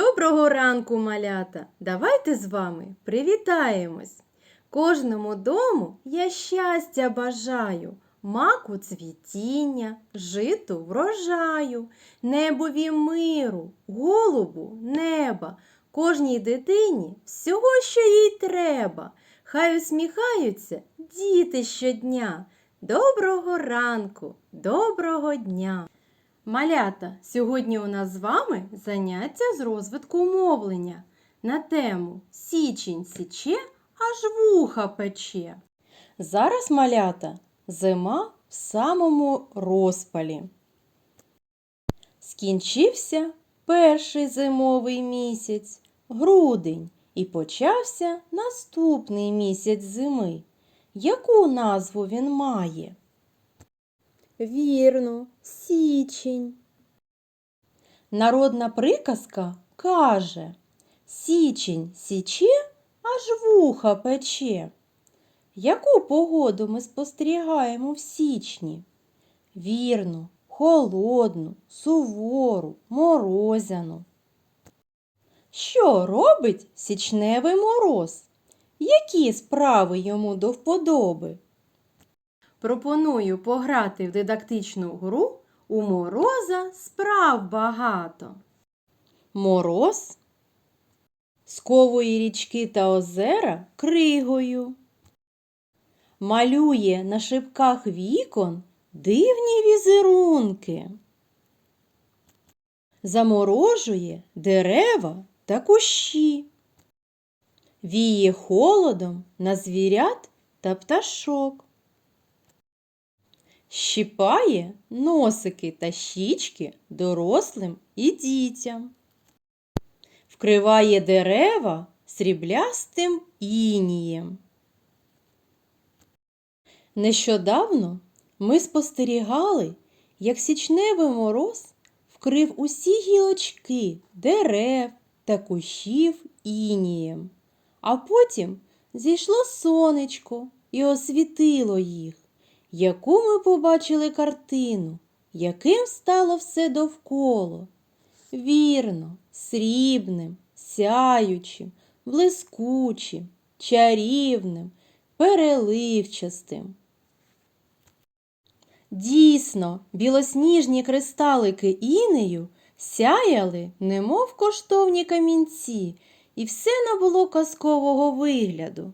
Доброго ранку, малята! Давайте з вами привітаємось. Кожному дому я щастя бажаю, маку цвітіння, житу врожаю, небові миру, голубу неба, кожній дитині всього, що їй треба. Хай усміхаються діти щодня. Доброго ранку, доброго дня! Малята, сьогодні у нас з вами заняття з розвитку мовлення на тему Січень січе, аж вуха пече. Зараз малята зима в самому розпалі. Скінчився перший зимовий місяць, грудень, і почався наступний місяць зими. Яку назву він має? Вірно, січень. Народна приказка каже Січень січе, аж вуха пече. Яку погоду ми спостерігаємо в січні? Вірно, холодну, сувору, морозяну. Що робить січневий мороз? Які справи йому до вподоби? Пропоную пограти в дидактичну гру у мороза справ багато. Мороз сковує річки та озера кригою. Малює на шибках вікон дивні візерунки. Заморожує дерева та кущі. Віє холодом на звірят та пташок щіпає носики та щічки дорослим і дітям, вкриває дерева сріблястим інієм. Нещодавно ми спостерігали, як січневий мороз вкрив усі гілочки дерев та кущів інієм, а потім зійшло сонечко і освітило їх яку ми побачили картину, яким стало все довкола. Вірно, срібним, сяючим, блискучим, чарівним, переливчастим. Дійсно, білосніжні кристалики інею сяяли, немов коштовні камінці, і все набуло казкового вигляду.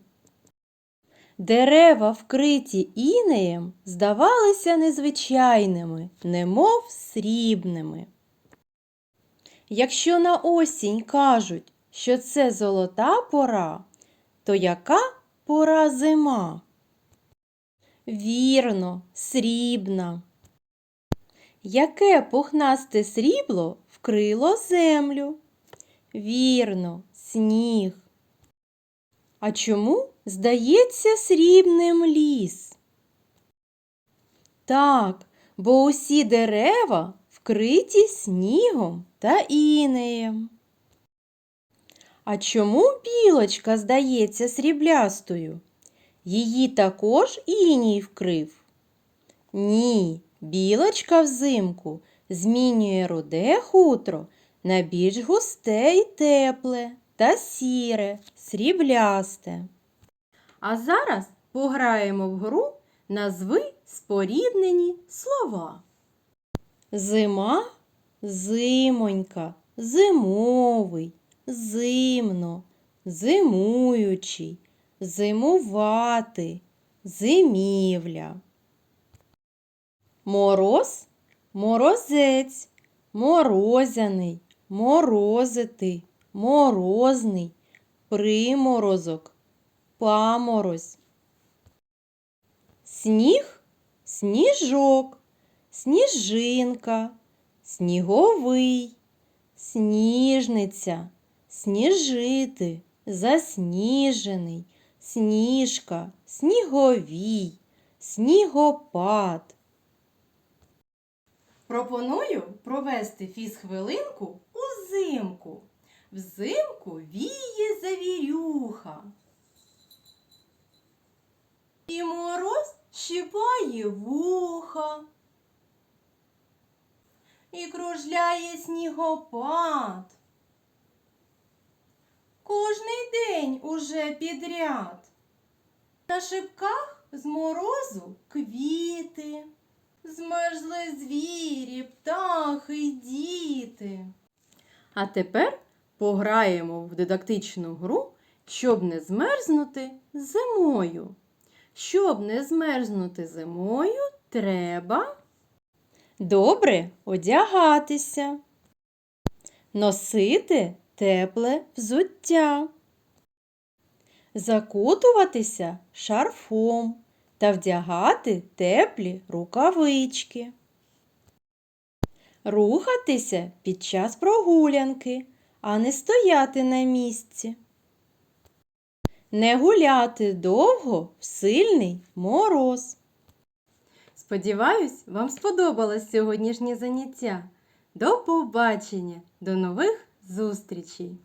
Дерева, вкриті інеєм, здавалися незвичайними, немов срібними. Якщо на осінь кажуть, що це золота пора, то яка пора зима? Вірно, срібна. Яке пухнасте срібло вкрило землю? Вірно, сніг. А чому здається срібним ліс? Так, бо усі дерева вкриті снігом та інеєм. А чому білочка здається сріблястою? Її також іній вкрив? Ні, білочка взимку змінює руде хутро на більш густе й тепле та сіре, сріблясте. А зараз пограємо в гру назви споріднені слова. Зима, зимонька, зимовий, зимно, зимуючий, зимувати, зимівля. Мороз, морозець, морозяний, морозити, морозний, приморозок, паморозь. Сніг, сніжок, сніжинка, сніговий, сніжниця, сніжити, засніжений, сніжка, сніговій, снігопад. Пропоную провести фізхвилинку узимку. Взимку віє завірюха. І мороз щипає вуха. І кружляє снігопад. кожний день уже підряд. На шипках з морозу квіти, змерзли звірі, птахи діти. А тепер пограємо в дидактичну гру, щоб не змерзнути зимою. Щоб не змерзнути зимою, треба добре одягатися, носити тепле взуття, закутуватися шарфом та вдягати теплі рукавички, рухатися під час прогулянки, а не стояти на місці. Не гуляти довго в сильний мороз. Сподіваюсь, вам сподобалось сьогоднішнє заняття. До побачення, до нових зустрічей!